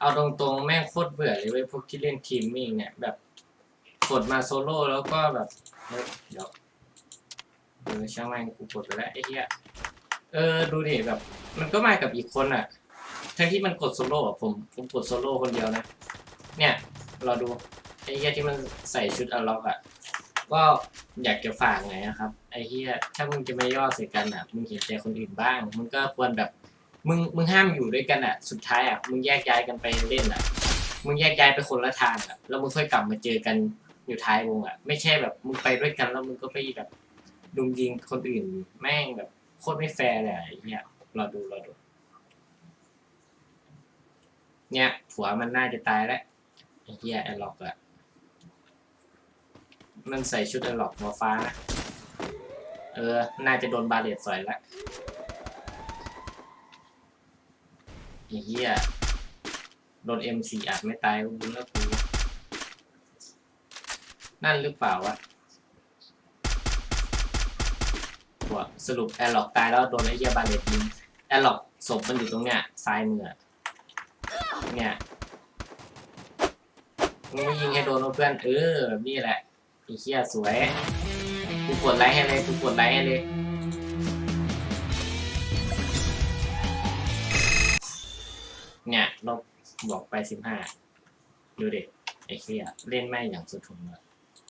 เอาตรงๆ แม่งโคตรเบื่อเลยเว้ยพวกที่เล่นทีมมิ่งเนี่ยแบบกดมาโซโล่แล้วก็แบบเฮ้ยเดี๋ยวเออช่างแม่งกูกดไปแล้วไอ้เหี้ยเออดูดิแบบ มันก็มากับอีกคนอะทั้งที่มันกดโซโล่อะผมผมกดโซโล่คนเดียวนะ เนี่ยเราดูไอ้เหี้ยที่มันใส่ชุดอล็อกอะก็อยากจะฝากไงนะครับ ไอ้เหี้ยถ้ามึงจะไม่ย่อใส่กันอะมึงเห็นใจคนอื่นบ้างมึงก็ควรแบบ มึงมึงห้ามอยู่ด้วยกันอะ สุดท้ายอะมึงแยกย้ายกันไปเล่นอะ มึงแยกย้ายไปคนละทางอะแล้วมึงค่อยกลับมาเจอกันอยู่ท้ายวงอะ ไม่ใช่แบบมึงไปด้วยกันแล้วมึงก็ไปแบบดุมยิงคนอื่นแม่งแบบโคตรไม่แฟร์เลยอะไอ้เหี้ยรอดูรอดู เนี่ย ผัวมันน่าจะตายแล้วไอ้เหี้ยไอ้ล็อกอะมันใส่ชุดไอ้ล็อกหัวฟ้านะเออ น่าจะโดนบาเลตสอยแล้ว ไอ้เหี้ยโดนเอ็มซีอัดไม่ตายก็บุญแล้วกูนั่นหรือเปล่าวะหัวสรุปแอร์ล็อกตายแล้วโดนไอ้เหี้ยบาเลตยิงแอร์ล็อกศพมันอยู่ตรงเนี้ยซ้ายมือเนี่ยมึงยิงให้โดนเพื่อนเออนี่แหละไอ้เหี้ยสวยกูกดไลค์ให้เลยกูกดไลค์ให้เลย เนี่ยลบบอกไปสิบห้าดูดิไอ้เคียเล่นไม่อย่างสุดทุนเลย